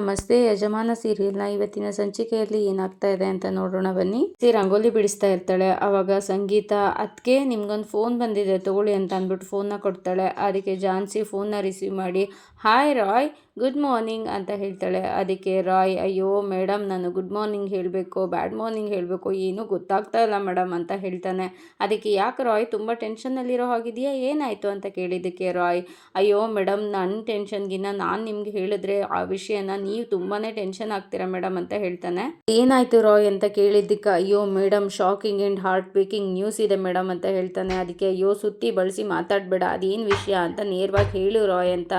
ನಮಸ್ತೆ, ಯಜಮಾನ ಸೀರಿಯಲ್ನ ಇವತ್ತಿನ ಸಂಚಿಕೆಯಲ್ಲಿ ಏನಾಗ್ತಾ ಇದೆ ಅಂತ ನೋಡೋಣ ಬನ್ನಿ. ಸಿ ರಂಗೋಲಿ ಬಿಡಿಸ್ತಾ ಇರ್ತಾಳೆ. ಅವಾಗ ಸಂಗೀತ ಅದಕ್ಕೆ ನಿಮ್ಗೊಂದು ಫೋನ್ ಬಂದಿದೆ, ತಗೊಳ್ಳಿ ಅಂತ ಅಂದ್ಬಿಟ್ಟು ಫೋನ್ನ ಕೊಡ್ತಾಳೆ. ಅದಕ್ಕೆ ಜಾನ್ಸಿ ಫೋನ್ನ ರಿಸೀವ್ ಮಾಡಿ ಹಾಯ್ ರಾಯ್ ಗುಡ್ ಮಾರ್ನಿಂಗ್ ಅಂತ ಹೇಳ್ತಾಳೆ. ಅದಕ್ಕೆ ರಾಯ್ ಅಯ್ಯೋ, ಮೇಡಮ್, ನಾನು ಗುಡ್ ಮಾರ್ನಿಂಗ್ ಹೇಳಬೇಕು ಬ್ಯಾಡ್ ಮಾರ್ನಿಂಗ್ ಹೇಳಬೇಕು, ಏನೂ ಗೊತ್ತಾಗ್ತಾ ಇಲ್ಲ ಮೇಡಮ್ ಅಂತ ಹೇಳ್ತಾನೆ. ಅದಕ್ಕೆ, ಯಾಕೆ ರಾಯ್ ತುಂಬ ಟೆನ್ಷನ್ನಲ್ಲಿರೋ ಹಾಗಿದೆಯಾ ಏನಾಯಿತು? ಅಂತ ಕೇಳಿದ್ದಕ್ಕೆ ರಾಯ್ ಅಯ್ಯೋ, ಮೇಡಮ್ ನನ್ನ ಟೆನ್ಷನ್ಗಿನ್ನ ನಾನು ನಿಮ್ಗೆ ಹೇಳಿದ್ರೆ ಆ ವಿಷಯನ ನೀವು ತುಂಬಾ ಟೆನ್ಷನ್ ಆಗ್ತೀರಾ ಮೇಡಮ್? ಅಂತ ಹೇಳ್ತಾನೆ. ಏನಾಯಿತು ರಾಯ್ ಅಂತ ಕೇಳಿದ್ದಕ್ಕೆ, ಅಯ್ಯೋ, madam shocking and heart breaking news ಇದೆ ಮೇಡಮ್ ಅಂತ ಹೇಳ್ತಾನೆ. ಅದಕ್ಕೆ, ಅಯ್ಯೋ, ಸುತ್ತಿ ಬಳಸಿ ಮಾತಾಡಬೇಡ, ಅದೇನು ವಿಷಯ? ಅಂತ ನೇರವಾಗಿ ಹೇಳು ರಾಯ್ ಅಂತ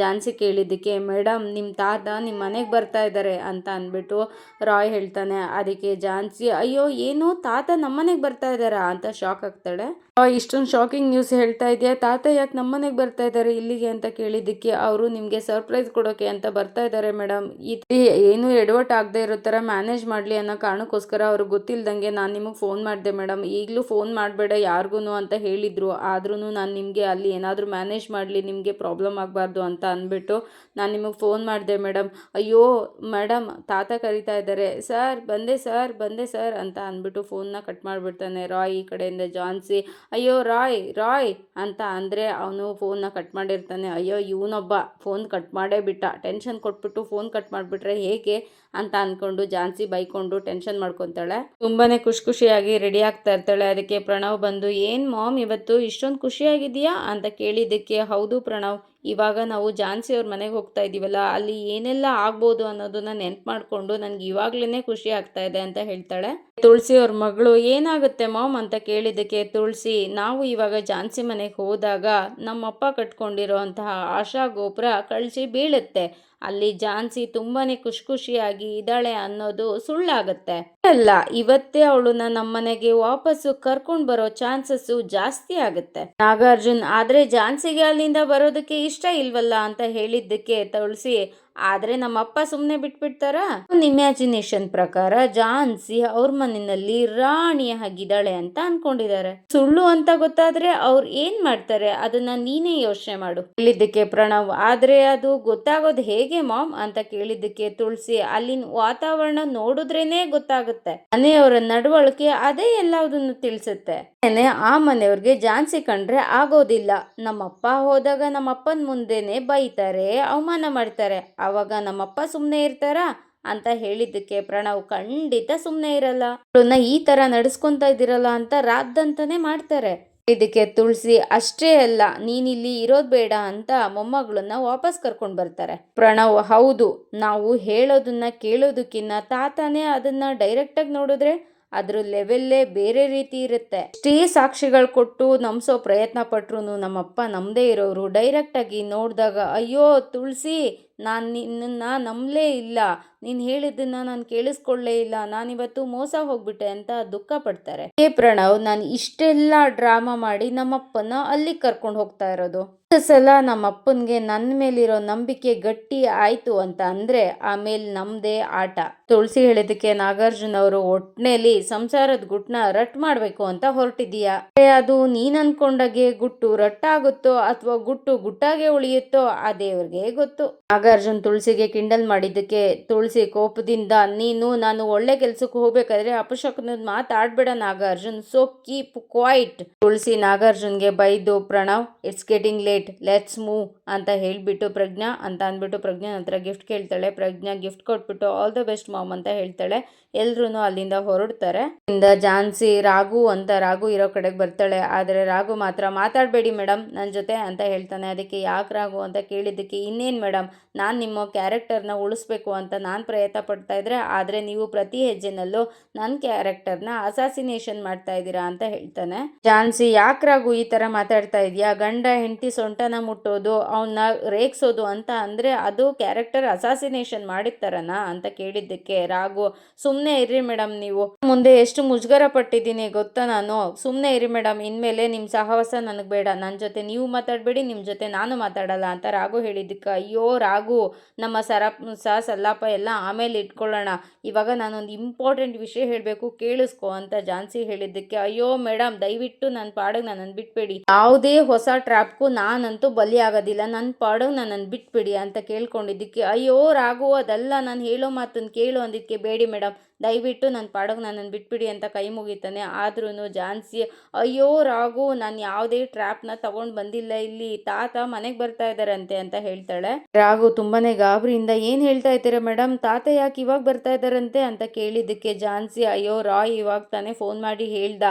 ಜಾನ್ಸಿ ಕೇಳಿದ್ದಕ್ಕೆ ಮೇಡಮ್ ನಿಮ್ಮ ತಾತ ನಿಮ್ಮ ಮನೆಗೆ ಬರ್ತಾ ಇದ್ದಾರೆ ಅಂತ ಅಂದ್ಬಿಟ್ಟು ರಾಯ್ ಹೇಳ್ತಾನೆ. ಅದಕ್ಕೆ ಜಾನ್ಸಿ, ಅಯ್ಯೋ, ಏನು ತಾತ ನಮ್ಮನೆಗೆ ಬರ್ತಾ ಇದ್ದಾರಾ ಅಂತ ಶಾಕ್ ಆಗ್ತಾಳೆ. ಇಷ್ಟೊಂದು ಶಾಕಿಂಗ್ ನ್ಯೂಸ್ ಹೇಳ್ತಾ ಇದೆಯಾ? ತಾತ ಯಾಕೆ ನಮ್ಮನೆಗೆ ಬರ್ತಾ ಇದ್ದಾರೆ ಇಲ್ಲಿಗೆ ಅಂತ ಕೇಳಿದ್ದಕ್ಕೆ ಅವರು ನಿಮಗೆ ಸರ್ಪ್ರೈಸ್ ಕೊಡೋಕೆ ಅಂತ ಬರ್ತಾ ಇದ್ದಾರೆ ಮೇಡಮ್ ಈ ಏನು ಎಡವಟ್ ಆಗದೆ ಇರೋ ಥರ ಮ್ಯಾನೇಜ್ ಮಾಡಲಿ ಅನ್ನೋ ಕಾರಣಕ್ಕೋಸ್ಕರ ಅವ್ರಿಗೆ ಗೊತ್ತಿಲ್ದಂಗೆ ನಾನು ನಿಮಗೆ ಫೋನ್ ಮಾಡಿದೆ ಮೇಡಮ್ ಈಗಲೂ ಫೋನ್ ಮಾಡಬೇಡ ಯಾರಿಗೂ ಅಂತ ಹೇಳಿದರು. ಆದ್ರೂ ನಾನು ನಿಮಗೆ ಅಲ್ಲಿ ಏನಾದರೂ ಮ್ಯಾನೇಜ್ ಮಾಡಲಿ, ನಿಮಗೆ ಪ್ರಾಬ್ಲಮ್ ಆಗಬಾರ್ದು ಅಂತ ಅಂದ್ಬಿಟ್ಟು ನಾನು ನಿಮಗೆ ಫೋನ್ ಮಾಡಿದೆ ಮೇಡಮ್ ಅಯ್ಯೋ ಮೇಡಮ್ ತಾತ ಕರಿತಾ ಇದ್ದಾರೆ. ಸರ್ ಬಂದೆ ಸರ್ ಬಂದೆ ಸರ್ ಅಂತ ಅಂದ್ಬಿಟ್ಟು ಫೋನ್ನ ಕಟ್ ಮಾಡಿಬಿಡ್ತಾನೆ ರಾಯ್ ಈ ಕಡೆಯಿಂದ ಜಾನ್ಸಿ. ಅಯ್ಯೋ, ರಾಯ್ ರಾಯ್ ಅಂತ ಅಂದರೆ ಅವನು ಫೋನ್ನ ಕಟ್ ಮಾಡಿರ್ತಾನೆ. ಅಯ್ಯೋ, ಇವನೊಬ್ಬ ಫೋನ್ ಕಟ್ ಮಾಡೇ ಬಿಟ್ಟ. ಟೆನ್ಷನ್ ಕೊಟ್ಬಿಟ್ಟು ಫೋನ್ ಕಟ್ ಮಾಡಿಬಿಟ್ರೆ ಹೇಗೆ? ಅಂತ ಅಂದ್ಕೊಂಡು ಜಾನ್ಸಿ ಬೈಕೊಂಡು ಟೆನ್ಷನ್ ಮಾಡ್ಕೊತಾಳೆ. ತುಂಬಾ ಖುಷಿ ಖುಷಿಯಾಗಿ ರೆಡಿ ಆಗ್ತಾ ಇರ್ತಾಳೆ. ಅದಕ್ಕೆ ಪ್ರಣವ್ ಬಂದು, ಏನು ಮಾಮ್, ಇವತ್ತು ಇಷ್ಟೊಂದು ಖುಷಿಯಾಗಿದೆಯಾ ಅಂತ ಕೇಳಿದ್ದಕ್ಕೆ, ಹೌದು ಪ್ರಣವ್ ಇವಾಗ ನಾವು ಜಾನ್ಸಿ ಅವ್ರ ಮನೆಗೆ ಹೋಗ್ತಾ ಇದ್ದೀವಲ್ಲ ಅಲ್ಲಿ ಏನೆಲ್ಲ ಆಗ್ಬೋದು ಅನ್ನೋದನ್ನ ನೆನ್ಪು ಮಾಡಿಕೊಂಡು ನನಗೆ ಇವಾಗ್ಲೇ ಖುಷಿ ಆಗ್ತಾ ಇದೆ ಅಂತ ಹೇಳ್ತಾಳೆ. ತುಳಸಿ ಅವ್ರ ಮಗಳು, ಏನಾಗುತ್ತೆ ಮಾಮ್ ಅಂತ ಕೇಳಿದ್ದಕ್ಕೆ ತುಳಸಿ, ನಾವು ಇವಾಗ ಜಾನ್ಸಿ ಮನೆಗೆ ಹೋದಾಗ ನಮ್ಮಪ್ಪ ಕಟ್ಕೊಂಡಿರೋ ಅಂತಹ ಆಶಾ ಗೋಪುರ ಕಳಿಸಿ ಬೀಳುತ್ತೆ. ಅಲ್ಲಿ ಜಾನ್ಸಿ ತುಂಬಾನೇ ಖುಷಿ ಖುಷಿಯಾಗಿ ಇದ್ದಾಳೆ ಅನ್ನೋದು ಸುಳ್ಳಾಗತ್ತೆ. ಅಲ್ಲ, ಇವತ್ತೇ ಅವಳನ್ನ ನಮ್ಮನೆಗೆ ವಾಪಸ್ಸು ಕರ್ಕೊಂಡು ಬರೋ ಚಾನ್ಸಸ್ಸು ಜಾಸ್ತಿ ಆಗುತ್ತೆ. ನಾಗಾರ್ಜುನ್, ಆದ್ರೆ ಜಾನ್ಸಿಗೆ ಅಲ್ಲಿಂದ ಬರೋದಕ್ಕೆ ಇಷ್ಟ ಇಲ್ವಲ್ಲ ಅಂತ ಹೇಳಿದ್ದಕ್ಕೆ ತುಳಸಿ ಆದ್ರೆ ನಮ್ಮಪ್ಪ ಸುಮ್ಮನೆ ಬಿಟ್ಬಿಡ್ತಾರ? ಒಂದು ಇಮ್ಯಾಜಿನೇಷನ್ ಪ್ರಕಾರ ಜಾನ್ಸಿ ಅವ್ರ ಮನೆಯಲ್ಲಿ ರಾಣಿ ಆಗಿದ್ದಾಳೆ ಅಂತ ಅನ್ಕೊಂಡಿದ್ದಾರೆ. ಸುಳ್ಳು ಅಂತ ಗೊತ್ತಾದ್ರೆ ಅವ್ರು ಏನ್ ಮಾಡ್ತಾರೆ? ಅದನ್ನ ನೀನೇ ಯೋಚನೆ ಮಾಡು. ಹೇಳಿದ್ದಕ್ಕೆ ಪ್ರಣವ್, ಆದ್ರೆ ಅದು ಗೊತ್ತಾಗೋದು ಹೇಗೆ ಮಾಮ್ ಅಂತ ಕೇಳಿದ್ದಕ್ಕೆ ತುಳಸಿ ಅಲ್ಲಿನ ವಾತಾವರಣ ನೋಡಿದ್ರೇನೆ ಗೊತ್ತಾಗುತ್ತೆ. ಮನೆಯವರ ನಡವಳಿಕೆ ಅದೇ ಎಲ್ಲದನ್ನು ತಿಳಿಸುತ್ತೆ. ಆ ಮನೆಯವ್ರಿಗೆ ಜಾನ್ಸಿ ಕಂಡ್ರೆ ಆಗೋದಿಲ್ಲ. ನಮ್ಮಪ್ಪ ಹೋದಾಗ ನಮ್ಮಪ್ಪನ ಮುಂದೆನೆ ಬೈತಾರೆ, ಅವಮಾನ ಮಾಡ್ತಾರೆ. ಅವಾಗ ನಮ್ಮಪ್ಪ ಸುಮ್ಮನೆ ಇರ್ತಾರಾ? ಅಂತ ಹೇಳಿದ್ದಕ್ಕೆ ಪ್ರಣವ್ ಖಂಡಿತ ಸುಮ್ಮನೆ ಇರಲ್ಲ. ಅವಳನ್ನ ಈ ತರ ನಡೆಸ್ಕೊಂತ ಇದ್ದೀರಲ್ಲ ಅಂತ ರಾದ್ದಂತಾನೆ ಮಾಡ್ತಾರೆ. ಇದಕ್ಕೆ ತುಳಸಿ, ಅಷ್ಟೇ ಅಲ್ಲ, ನೀನಿಲ್ಲಿ ಇರೋದು ಬೇಡ ಅಂತ ಮೊಮ್ಮಗಳನ್ನ ವಾಪಸ್ ಕರ್ಕೊಂಡು ಬರ್ತಾರೆ. ಪ್ರಣವ್, ಹೌದು, ನಾವು ಹೇಳೋದನ್ನ ಕೇಳೋದಕ್ಕಿನ್ನ ತಾತನೇ ಅದನ್ನ ಡೈರೆಕ್ಟಾಗಿ ನೋಡಿದ್ರೆ ಅದ್ರ ಲೆವೆಲ್ಲೇ ಬೇರೆ ರೀತಿ ಇರುತ್ತೆ. ಎಷ್ಟೇ ಸಾಕ್ಷಿಗಳು ಕೊಟ್ಟು ನಮ್ಸೋ ಪ್ರಯತ್ನ ಪಟ್ರು ನಮ್ಮಪ್ಪ ನಮ್ಮದೇ ಇರೋರು ಡೈರೆಕ್ಟಾಗಿ ನೋಡಿದಾಗ, ಅಯ್ಯೋ, ತುಳಸಿ ನಾನು ನಿನ್ನನ್ನು ನಂಬಲೇ ಇಲ್ಲ. ನೀನು ಹೇಳಿದ್ದನ್ನ ನಾನು ಕೇಳಿಸ್ಕೊಳ್ಳೇ ಇಲ್ಲ. ನಾನಿವತ್ತು ಮೋಸ ಹೋಗ್ಬಿಟ್ಟೆ ಅಂತ ದುಃಖ ಪಡ್ತಾರೆ. ಹೇ ಪ್ರಣವ್ ನಾನು ಇಷ್ಟೆಲ್ಲ ಡ್ರಾಮಾ ಮಾಡಿ ನಮ್ಮಪ್ಪನ ಅಲ್ಲಿ ಕರ್ಕೊಂಡು ಹೋಗ್ತಾ ಇರೋದು. ಸಲ ನಮ್ಮಪ್ಪನಿಗೆ ನನ್ನ ಮೇಲಿರೋ ನಂಬಿಕೆ ಗಟ್ಟಿ ಆಯಿತು ಅಂತ ಅಂದ್ರೆ ಆಮೇಲೆ ನಮ್ಮದೇ ಆಟ. ತುಳಸಿ ಹೇಳಿದಕ್ಕೆ ನಾಗಾರ್ಜುನ ಅವರು ಒಟ್ನೇಲಿ ಸಂಸಾರದ ಗುಟ್ನ ರಟ್ ಮಾಡಬೇಕು ಅಂತ ಹೊರಟಿದೀಯಾ ಅದು ನೀನ್ ಅನ್ಕೊಂಡಾಗೆ ಗುಟ್ಟು ರಟ್ಟಾಗುತ್ತೋ ಅಥವಾ ಗುಟ್ಟು ಗುಟ್ಟಾಗೆ ಉಳಿಯುತ್ತೋ ಆ ದೇವ್ರಿಗೆ ಗೊತ್ತು. ನಾಗಾರ್ಜುನ್ ತುಳಸಿಗೆ ಕಿಂಡಲ್ ಮಾಡಿದ್ದಕ್ಕೆ ತುಳಸಿ ಕೋಪದಿಂದ, ನೀನು, ನಾನು ಒಳ್ಳೆ ಕೆಲಸಕ್ಕೆ ಹೋಗ್ಬೇಕಾದ್ರೆ ಅಪಶಕನದ ಮಾತಾಡ್ಬೇಡ Nagarjun so keep quiet Tulasi ನಾಗಾರ್ಜುನ್ಗೆ ಬೈದು, Pranav it's getting late let's move ಅಂತ ಹೇಳಿಬಿಟ್ಟು ಪ್ರಜ್ಞಾ ಅಂತ ಅಂದ್ಬಿಟ್ಟು ಪ್ರಜ್ಞಾ ನಂತರ ಗಿಫ್ಟ್ ಕೇಳ್ತಾಳೆ. ಪ್ರಜ್ಞಾ ಗಿಫ್ಟ್ ಕೊಟ್ಬಿಟ್ಟು ಆಲ್ ದ ಬೆಸ್ಟ್ ಮಾಮ್ ಅಂತ ಹೇಳ್ತಾಳೆ. ಎಲ್ರೂ ಅಲ್ಲಿಂದ ಹೊರಡ್ತಾರೆ. ಇಂದ ಜಾನ್ಸಿ, ರಾಘು ಅಂತ ರಾಘು ಇರೋ ಕಡೆಗೆ ಬರ್ತಾಳೆ. ಆದರೆ ರಾಘು ಮಾತ್ರ ಮಾತಾಡಬೇಡಿ ಮೇಡಮ್ ನನ್ನ ಜೊತೆ ಅಂತ ಹೇಳ್ತಾನೆ. ಅದಕ್ಕೆ ಯಾಕೆ ರಾಘು ಅಂತ ಕೇಳಿದ್ದಕ್ಕೆ ಇನ್ನೇನು ಮೇಡಮ್ ನಾನು ನಿಮ್ಮ ಕ್ಯಾರೆಕ್ಟರ್ನ ಉಳಿಸ್ಬೇಕು ಅಂತ ನಾನು ಪ್ರಯತ್ನ ಪಡ್ತಾ ಇದ್ದರೆ ಆದರೆ ನೀವು ಪ್ರತಿ ಹೆಜ್ಜೆನಲ್ಲೂ ನನ್ನ ಕ್ಯಾರೆಕ್ಟರ್ನ ಅಸಾಸಿನೇಷನ್ ಮಾಡ್ತಾ ಇದ್ದೀರಾ ಅಂತ ಹೇಳ್ತಾನೆ. ಜಾನ್ಸಿ ಯಾಕ್ರಾಗು ಈ ಥರ ಮಾತಾಡ್ತಾ ಇದೆಯಾ? ಗಂಡ, ಹೆಂಡತಿ ಸೊಂಟನ ಮುಟ್ಟೋದು ಅವನ್ನ ರೇಗಿಸೋದು ಅಂತ ಅಂದರೆ ಅದು ಕ್ಯಾರೆಕ್ಟರ್ ಅಸಾಸಿನೇಷನ್ ಮಾಡಿರ್ತಾರನ ಅಂತ ಕೇಳಿದ್ದಕ್ಕೆ ರಾಗು ಸುಮ್ಮನೆ ಇರ್ರಿ ಮೇಡಮ್ ನೀವು. ಮುಂದೆ ಎಷ್ಟು ಮುಜುಗರ ಪಟ್ಟಿದ್ದೀನಿ ಗೊತ್ತಾ ನಾನು? ಸುಮ್ಮನೆ ಇರಿ ಮೇಡಮ್ ಇನ್ಮೇಲೆ ನಿಮ್ಮ ಸಹವಾಸ ನನಗೆ ಬೇಡ. ನನ್ನ ಜೊತೆ ನೀವು ಮಾತಾಡಬೇಡಿ ನಿಮ್ಮ ಜೊತೆ ನಾನು ಮಾತಾಡಲ್ಲ ಅಂತ ರಾಗು ಹೇಳಿದ್ದಕ್ಕೆ, ಅಯ್ಯೋ ರಾಘು. ರಾಗು ನಮ್ಮ ಸರಪ್ ಸ ಸಲ್ಲಾಪ ಎಲ್ಲ ಆಮೇಲೆ ಇಟ್ಕೊಳ್ಳೋಣ. ಇವಾಗ ನಾನೊಂದು ಇಂಪಾರ್ಟೆಂಟ್ ವಿಷಯ ಹೇಳಬೇಕು, ಕೇಳಿಸ್ಕೊ ಅಂತ ಜಾನ್ಸಿ ಹೇಳಿದ್ದಕ್ಕೆ. ಅಯ್ಯೋ ಮೇಡಮ್ ದಯವಿಟ್ಟು ನನ್ನ ಪಾಡಿಗೆ ನನ್ನನ್ನು ಬಿಟ್ಬಿಡಿ. ಯಾವುದೇ ಹೊಸ ಟ್ರ್ಯಾಪ್ಗೂ ನಾನಂತೂ ಬಲಿ ಆಗೋದಿಲ್ಲ. ನನ್ನ ಪಾಡಿಗೆ ನನ್ನನ್ನು ಬಿಟ್ಬಿಡಿ ಅಂತ ಕೇಳ್ಕೊಂಡಿದ್ದಕ್ಕೆ. ಅಯ್ಯೋ ರಾಗು ಅದಲ್ಲ ನಾನು ಹೇಳೋ ಮಾತನ್ನು ಕೇಳು ಅಂದಿದ್ದಕ್ಕೆ ಬೇಡಿ ಮೇಡಮ್ ದಯವಿಟ್ಟು ನನ್ನ ಪಾಡಗ ನನ್ನನ್ನು ಬಿಟ್ಬಿಡಿ ಅಂತ ಕೈ ಮುಗಿತಾನೆ. ಆದ್ರೂ ಝಾನ್ಸಿ ಅಯ್ಯೋ ರಾಗು ನಾನು ಯಾವುದೇ ಟ್ರ್ಯಾಪ್ನ ತಗೊಂಡು ಬಂದಿಲ್ಲ ಇಲ್ಲಿ. ತಾತ ಮನೆಗೆ ಬರ್ತಾ ಇದ್ದಾರಂತೆ ಅಂತ ಹೇಳ್ತಾಳೆ. ರಾಘು ತುಂಬಾನೇ ಗಾಬರಿಯಿಂದ ಏನು ಹೇಳ್ತಾ ಇದ್ದೀರಾ ಮೇಡಮ್ ತಾತ ಯಾಕೆ ಇವಾಗ ಬರ್ತಾ ಇದ್ದಾರಂತೆ ಅಂತ ಕೇಳಿದ್ದಕ್ಕೆ ಝಾನ್ಸಿ ಅಯ್ಯೋ ರಾಯ್ ಇವಾಗ ತಾನೇ ಫೋನ್ ಮಾಡಿ ಹೇಳ್ದ.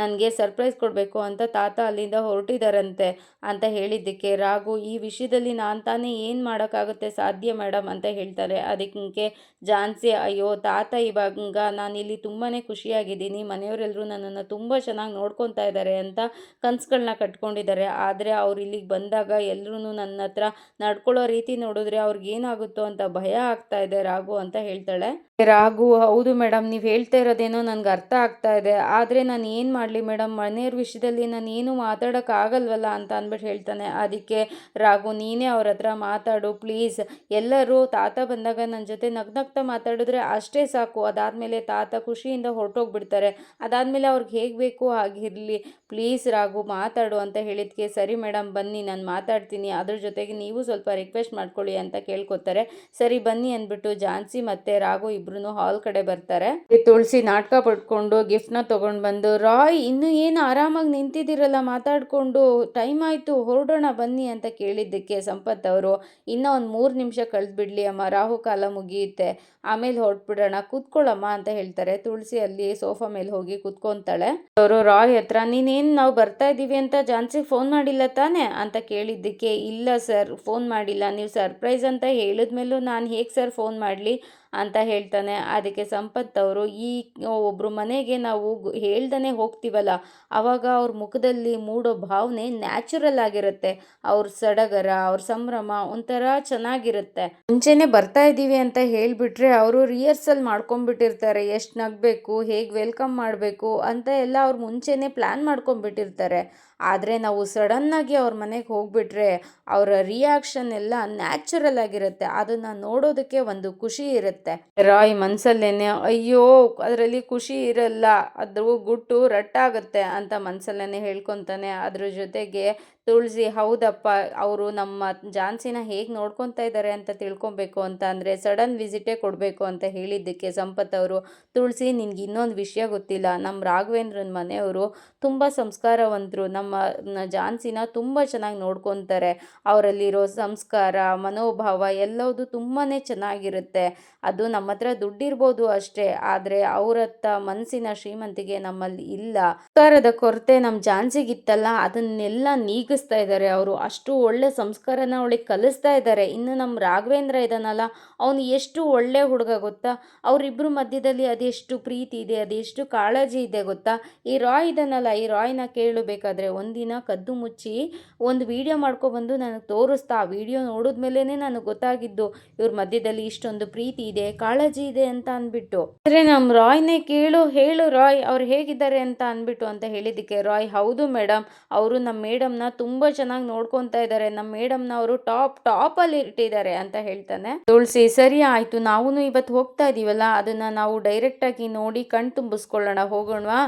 ನನಗೆ ಸರ್ಪ್ರೈಸ್ ಕೊಡಬೇಕು ಅಂತ ತಾತ ಅಲ್ಲಿಂದ ಹೊರಟಿದಾರಂತೆ ಅಂತ ಹೇಳಿದ್ದಕ್ಕೆ ರಾಘು, ಈ ವಿಷಯದಲ್ಲಿ ನಾನು ತಾನೇ ಏನು ಮಾಡೋಕ್ಕಾಗುತ್ತೆ ಸಾಧ್ಯ ಮೇಡಮ್ ಅಂತ ಹೇಳ್ತಾರೆ. ಅದಕ್ಕೆ ಝಾನ್ಸಿ ಅಯ್ಯೋ ತಾತ ಇವಾಗ ನಾನು ಇಲ್ಲಿ ತುಂಬಾ ಖುಷಿಯಾಗಿದ್ದೀನಿ. ಮನೆಯವರೆಲ್ಲರೂ ನನ್ನನ್ನು ತುಂಬ ಚೆನ್ನಾಗಿ ನೋಡ್ಕೊತಾ ಇದ್ದಾರೆ ಅಂತ ಕನಸುಗಳನ್ನ ಕಟ್ಕೊಂಡಿದ್ದಾರೆ ಆದರೆ ಅವ್ರು ಇಲ್ಲಿಗೆ ಬಂದಾಗ ಎಲ್ಲರೂ ನನ್ನ ಹತ್ರ ನಡ್ಕೊಳ್ಳೋ ರೀತಿ ನೋಡಿದ್ರೆ ಅವ್ರಿಗೇನಾಗುತ್ತೋ ಅಂತ ಭಯ ಆಗ್ತಾ ಇದೆ ರಾಘು ಅಂತ ಹೇಳ್ತಾಳೆ. ರಾಘು, ಹೌದು ಮೇಡಮ್, ನೀವು ಹೇಳ್ತಾ ಇರೋದೇನೋ ನನಗೆ ಅರ್ಥ ಆಗ್ತಾ ಇದೆ. ಆದರೆ ನಾನು ಏನು ಮಾಡಲಿ ಮೇಡಮ್, ಮನೆಯವ್ರ ವಿಷಯದಲ್ಲಿ ನಾನು ಏನು ಮಾತಾಡೋಕ್ಕಾಗಲ್ವಲ್ಲ ಅಂತ ಅಂದ್ಬಿಟ್ಟು ಹೇಳ್ತಾನೆ. ಅದಕ್ಕೆ ರಾಘು, ನೀನೇ ಅವ್ರ ಹತ್ರ ಮಾತಾಡು, ಪ್ಲೀಸ್. ಎಲ್ಲರೂ ತಾತ ಬಂದಾಗ ನನ್ನ ಜೊತೆ ನಗ್ನಗ್ತಾ ಮಾತಾಡಿದ್ರೆ ಅಷ್ಟೇ ಸಾಕು. ಅದಾದಮೇಲೆ ತಾತ ಖುಷಿಯಿಂದ ಹೊರಟೋಗ್ಬಿಡ್ತಾರೆ. ಅದಾದಮೇಲೆ ಅವ್ರಿಗೆ ಹೇಗೆ ಬೇಕು ಆಗಿರಲಿ ಪ್ಲೀಸ್ ರಾಘು, ಮಾತಾಡು ಅಂತ ಹೇಳಿದ್ಕೆ ಸರಿ ಮೇಡಮ್, ಬನ್ನಿ, ನಾನು ಮಾತಾಡ್ತೀನಿ. ಅದ್ರ ಜೊತೆಗೆ ನೀವು ಸ್ವಲ್ಪ ರಿಕ್ವೆಸ್ಟ್ ಮಾಡ್ಕೊಳ್ಳಿ ಅಂತ ಕೇಳ್ಕೊತಾರೆ. ಸರಿ, ಬನ್ನಿ ಅಂದ್ಬಿಟ್ಟು ಝಾನ್ಸಿ ಮತ್ತು ರಾಘು ಇಬ್ರು ಹಾಲ್ ಕಡೆ ಬರ್ತಾರೆ. ತುಳಸಿ ನಾಟಕ ಪಡ್ಕೊಂಡು ಗಿಫ್ಟ್ನ ತಗೊಂಡು ಬಂದು, ರಾಯ್, ಇನ್ನು ಏನು ಆರಾಮಾಗಿ ನಿಂತಿದ್ದೀರಲ್ಲ ಮಾತಾಡ್ಕೊಂಡು? ಟೈಮ್ ಆಯಿತು, ಹೊರಡೋಣ ಬನ್ನಿ ಅಂತ ಕೇಳಿದ್ದಕ್ಕೆ ಸಂಪತ್ ಅವರು, ಇನ್ನ ಒಂದು ಮೂರು ನಿಮಿಷ ಕಳೆದ್ಬಿಡ್ಲಿ ಅಮ್ಮ, ರಾಹು ಕಾಲ ಮುಗಿಯುತ್ತೆ. ಆಮೇಲೆ ಹೊರಟ್ಬಿಡೋಣ, ಕೂತ್ಕೊಳ್ಳಮ್ಮ ಅಂತ ಹೇಳ್ತಾರೆ. ತುಳಸಿ ಅಲ್ಲಿ ಸೋಫಾ ಮೇಲೆ ಹೋಗಿ ಕೂತ್ಕೊಂತಾಳೆ. ಅವರು, ರಾಯ್ ಹತ್ರ ನೀನೇನು ನಾವು ಬರ್ತಾ ಇದ್ದೀವಿ ಅಂತ ಜಾನ್ಸಿಗೆ ಫೋನ್ ಮಾಡಿಲ್ಲ ತಾನೇ? ಅಂತ ಕೇಳಿದ್ದಕ್ಕೆ, ಇಲ್ಲ ಸರ್, ಫೋನ್ ಮಾಡಿಲ್ಲ. ನೀವು ಸರ್ಪ್ರೈಸ್ ಅಂತ ಹೇಳಿದ್ಮೇಲೂ ನಾನು ಹೇಗೆ ಸರ್ ಫೋನ್ ಮಾಡಲಿ? ಅಂತ ಹೇಳ್ತಾನೆ. ಅದಕ್ಕೆ ಸಂಪತ್ ಅವರು, ಈ ಒಬ್ಬರು ಮನೆಗೆ ನಾವು ಹೇಳ್ದೇ ಹೋಗ್ತೀವಲ್ಲ, ಅವಾಗ ಅವ್ರ ಮುಖದಲ್ಲಿ ಮೂಡೋ ಭಾವನೆ ನ್ಯಾಚುರಲ್ ಆಗಿರುತ್ತೆ. ಅವ್ರ ಸಡಗರ, ಅವ್ರ ಸಂಭ್ರಮ ಒಂಥರ ಚೆನ್ನಾಗಿರುತ್ತೆ. ಮುಂಚೆನೆ ಬರ್ತಾ ಇದ್ದೀವಿ ಅಂತ ಹೇಳಿಬಿಟ್ರೆ ಅವರು ರಿಹರ್ಸಲ್ ಮಾಡ್ಕೊಂಡ್ಬಿಟ್ಟಿರ್ತಾರೆ. ಎಷ್ಟು ನಗಬೇಕು, ಹೇಗೆ ವೆಲ್ಕಮ್ ಮಾಡಬೇಕು ಅಂತ ಎಲ್ಲ ಅವ್ರು ಮುಂಚೆನೇ ಪ್ಲ್ಯಾನ್ ಮಾಡ್ಕೊಂಡ್ಬಿಟ್ಟಿರ್ತಾರೆ. ಆದರೆ ನಾವು ಸಡನ್ನಾಗಿ ಅವ್ರ ಮನೆಗೆ ಹೋಗ್ಬಿಟ್ರೆ ಅವರ ರಿಯಾಕ್ಷನ್ ಎಲ್ಲ ನ್ಯಾಚುರಲ್ ಆಗಿರುತ್ತೆ. ಅದನ್ನು ನೋಡೋದಕ್ಕೆ ಒಂದು ಖುಷಿ ಇರುತ್ತೆ. ರಾಯ್ ಮನಸ್ಸಲ್ಲೇನೆ ಅಯ್ಯೋ, ಅದರಲ್ಲಿ ಖುಷಿ ಇರಲ್ಲ ಅದು ಗುಟ್ಟು ರಟ್ಟಾಗುತ್ತೆ ಅಂತ ಮನಸ್ಸಲ್ಲೇ ಹೇಳ್ಕೊತಾನೆ. ಅದ್ರ ಜೊತೆಗೆ ತುಳಸಿ, ಹೌದಪ್ಪ, ಅವರು ನಮ್ಮ ಝಾನ್ಸಿನ ಹೇಗೆ ನೋಡ್ಕೊತಾ ಇದ್ದಾರೆ ಅಂತ ತಿಳ್ಕೊಬೇಕು ಅಂತ ಅಂದರೆ ಸಡನ್ ವಿಸಿಟೇ ಕೊಡಬೇಕು ಅಂತ ಹೇಳಿದ್ದಕ್ಕೆ ಸಂಪತ್ ಅವರು, ತುಳಸಿ ನಿನ್ಗೆ ಇನ್ನೊಂದು ವಿಷಯ ಗೊತ್ತಿಲ್ಲ. ನಮ್ಮ ರಾಘವೇಂದ್ರನ ಮನೆಯವರು ತುಂಬ ಸಂಸ್ಕಾರವಂತರು. ನಮ್ಮ ಝಾನ್ಸಿನ ತುಂಬ ಚೆನ್ನಾಗಿ ನೋಡ್ಕೊತಾರೆ. ಅವರಲ್ಲಿರೋ ಸಂಸ್ಕಾರ, ಮನೋಭಾವ ಎಲ್ಲವುದು ತುಂಬಾ ಚೆನ್ನಾಗಿರುತ್ತೆ. ಅದು ನಮ್ಮ ಹತ್ರ ದುಡ್ಡಿರ್ಬೋದು ಅಷ್ಟೇ, ಆದರೆ ಅವರತ್ತ ಮನಸ್ಸಿನ ಶ್ರೀಮಂತಿಗೆ ನಮ್ಮಲ್ಲಿ ಇಲ್ಲ. ಸಂಸ್ಕಾರದ ಕೊರತೆ ನಮ್ಮ ಝಾನ್ಸಿಗಿತ್ತಲ್ಲ, ಅದನ್ನೆಲ್ಲ ನೀಗಿಸ್ತಾ ಇದ್ದಾರೆ. ಅವರು ಅಷ್ಟು ಒಳ್ಳೆ ಸಂಸ್ಕಾರನ ಅವಳಿಗೆ ಕಲಿಸ್ತಾ ಇದ್ದಾರೆ. ಇನ್ನು ನಮ್ಮ ರಾಘವೇಂದ್ರ ಇದ್ದಾನಲ್ಲ ಅವನು ಎಷ್ಟು ಒಳ್ಳೆ ಹುಡುಗ ಗೊತ್ತಾ? ಅವರಿಬ್ಬರು ಮಧ್ಯದಲ್ಲಿ ಅದೆಷ್ಟು ಪ್ರೀತಿ ಇದೆ, ಅದೆಷ್ಟು ಕಾಳಜಿ ಇದೆ ಗೊತ್ತಾ? ಈ ರಾಯ್ ಇದನ್ನಲ್ಲ ಈ ರಾಯ್ನ ಕೇಳಬೇಕಾದ್ರೆ ಒಂದಿನ ಕದ್ದು ಮುಚ್ಚಿ ಒಂದು ವಿಡಿಯೋ ಮಾಡ್ಕೊಬಂದು ನನಗೆ ತೋರಿಸ್ತಾ, ಆ ವಿಡಿಯೋ ನೋಡಿದ್ಮೇಲೆ ನನಗೆ ಗೊತ್ತಾಗಿದ್ದು ಇವ್ರ ಮಧ್ಯದಲ್ಲಿ ಇಷ್ಟೊಂದು ಪ್ರೀತಿ ಇದೆ, ಕಾಳಜಿ ಇದೆ ಅಂತ ಅಂದ್ಬಿಟ್ಟು. ಆದರೆ ನಮ್ಮ ರಾಯ್ನೇ ಕೇಳು, ಹೇಳು ರಾಯ್, ಅವ್ರು ಹೇಗಿದ್ದಾರೆ ಅಂತ ಅಂದ್ಬಿಟ್ಟು ಅಂತ ಹೇಳಿದ್ದಕ್ಕೆ, ರಾಯ್, ಹೌದು ಮೇಡಮ್ ಅವರು ನಮ್ಮ ಮೇಡಮ್ನ ತುಂಬ ಚೆನ್ನಾಗಿ ನೋಡ್ಕೊತಾ ಇದ್ದಾರೆ ನಮ್ಮ ಮೇಡಮ್ನ ಅವರು ಟಾಪ್ ಅಲ್ಲಿ ಇಟ್ಟಿದ್ದಾರೆ ಅಂತ ಹೇಳ್ತಾನೆ. ತುಳಸಿ, ಸರಿ ಆಯ್ತು ನಾವು ಇವತ್ತು ಹೋಗ್ತಾ ಇದೀವಲ್ಲ, ಅದನ್ನ ನಾವು ಡೈರೆಕ್ಟ್ ಆಗಿ ನೋಡಿ ಕಣ್ ತುಂಬಿಸ್ಕೊಳ್ಳೋಣ, ಹೋಗೋಣವಾ?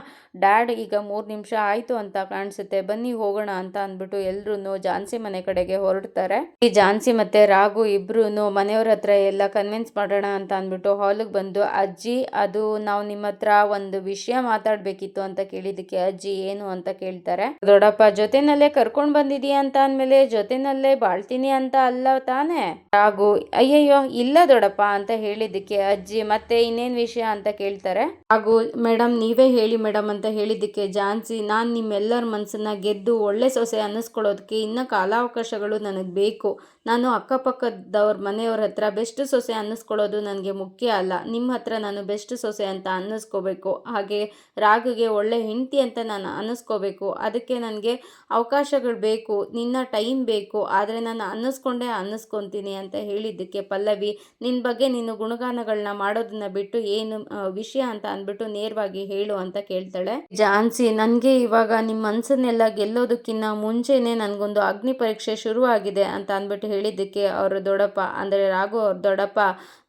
ಡ್ಯಾಡ್ ಈಗ ಮೂರು ನಿಮಿಷ ಆಯ್ತು ಅಂತ ಕಾಣಿಸುತ್ತೆ, ಬನ್ನಿ ಹೋಗೋಣ ಅಂತ ಅಂದ್ಬಿಟ್ಟು ಎಲ್ರು ಝಾನ್ಸಿ ಮನೆ ಕಡೆಗೆ ಹೊರಡ್ತಾರೆ. ಈ ಝಾನ್ಸಿ ಮತ್ತೆ ರಾಘು ಇಬ್ರು ಮನೆಯವ್ರ ಹತ್ರ ಎಲ್ಲ ಕನ್ವಿನ್ಸ್ ಮಾಡೋಣ ಅಂತ ಅಂದ್ಬಿಟ್ಟು ಹಾಲಿಗೆ ಬಂದು, ಅಜ್ಜಿ, ಅದು ನಾವು ನಿಮ್ಮ ಹತ್ರ ಒಂದು ವಿಷಯ ಮಾತಾಡ್ಬೇಕಿತ್ತು ಅಂತ ಕೇಳಿದಕ್ಕೆ ಅಜ್ಜಿ ಏನು ಅಂತ ಕೇಳ್ತಾರೆ. ದೊಡ್ಡಪ್ಪ, ಜೊತೆನಲ್ಲೇ ಕರ್ಕೊಂಡ್ ಬಂದಿದೀಯ ಅಂತ ಅಂದ್ಮೇಲೆ ಜೊತೆನಲ್ಲೇ ಬಾಳ್ತೀನಿ ಅಂತ ಅಲ್ಲ ತಾನೇ? ಹಾಗೂ ಅಯ್ಯಯ್ಯೋ, ಇಲ್ಲ ದೊಡಪ್ಪ ಅಂತ ಹೇಳಿದ್ದಕ್ಕೆ ಅಜ್ಜಿ ಮತ್ತೆ ಇನ್ನೇನ್ ವಿಷಯ ಅಂತ ಕೇಳ್ತಾರೆ? ಹಾಗೂ ಮೇಡಮ್ ನೀವೇ ಹೇಳಿ ಮೇಡಮ್ ಅಂತ ಹೇಳಿದ್ದಕ್ಕೆ ಜಾನ್ಸಿ, ನಾನು ನಿಮ್ಮೆಲ್ಲರ ಮನಸ್ಸನ್ನ ಗೆದ್ದು ಒಳ್ಳೆ ಸೊಸೆ ಅನ್ನಿಸ್ಕೊಳ್ಳೋದಕ್ಕೆ ಇನ್ನು ಕಾಲಾವಕಾಶಗಳು ನನಗೆ ಬೇಕು. ನಾನು ಅಕ್ಕಪಕ್ಕದವ್ರ ಮನೆಯವ್ರ ಹತ್ರ ಬೆಸ್ಟ್ ಸೊಸೆ ಅನ್ನಿಸ್ಕೊಳ್ಳೋದು ನನಗೆ ಮುಖ್ಯ ಅಲ್ಲ. ನಿಮ್ಮ ಹತ್ರ ನಾನು ಬೆಸ್ಟ್ ಸೊಸೆ ಅಂತ ಅನ್ನಿಸ್ಕೋಬೇಕು. ಹಾಗೆ ರಾಗಿಗೆ ಒಳ್ಳೆ ಹೆಂಡತಿ ಅಂತ ನಾನು ಅನ್ನಿಸ್ಕೋಬೇಕು. ಅದಕ್ಕೆ ನನಗೆ ಅವಕಾಶಗಳು ಬೇಕು, ನಿನ್ನ ಟೈಮ್ ಬೇಕು, ಆದರೆ ನಾನು ಅನ್ನಿಸ್ಕೊಂಡೆ ಅನ್ನಿಸ್ಕೊತೀನಿ ಅಂತ ಹೇಳಿದ್ದಕ್ಕೆ ಪಲ್ಲವಿ ನಿನ್ನ ಬಗ್ಗೆ ನೀನು ಗುಣಗಾನಗಳನ್ನ ಮಾಡೋದನ್ನ ಬಿಟ್ಟು ಏನು ವಿಷಯ ಅಂತ ಅಂದ್ಬಿಟ್ಟು ನೇರವಾಗಿ ಹೇಳು ಅಂತ ಕೇಳ್ತಾಳೆ. ಜಾನ್ಸಿ, ನನಗೆ ಇವಾಗ ನಿಮ್ಮ ಮನಸ್ಸನ್ನೆಲ್ಲ ಗೆಲ್ಲೋದಕ್ಕಿಂತ ಮುಂಚೆನೆ ನನಗೊಂದು ಅಗ್ನಿ ಪರೀಕ್ಷೆ ಶುರುವಾಗಿದೆ ಅಂತ ಅಂದ್ಬಿಟ್ಟು ಹೇಳಿದ್ದಕ್ಕೆ ಅವರು ದೊಡ್ಡಪ್ಪ, ಅಂದರೆ ರಾಘು ಅವ್ರ ದೊಡ್ಡಪ್ಪ,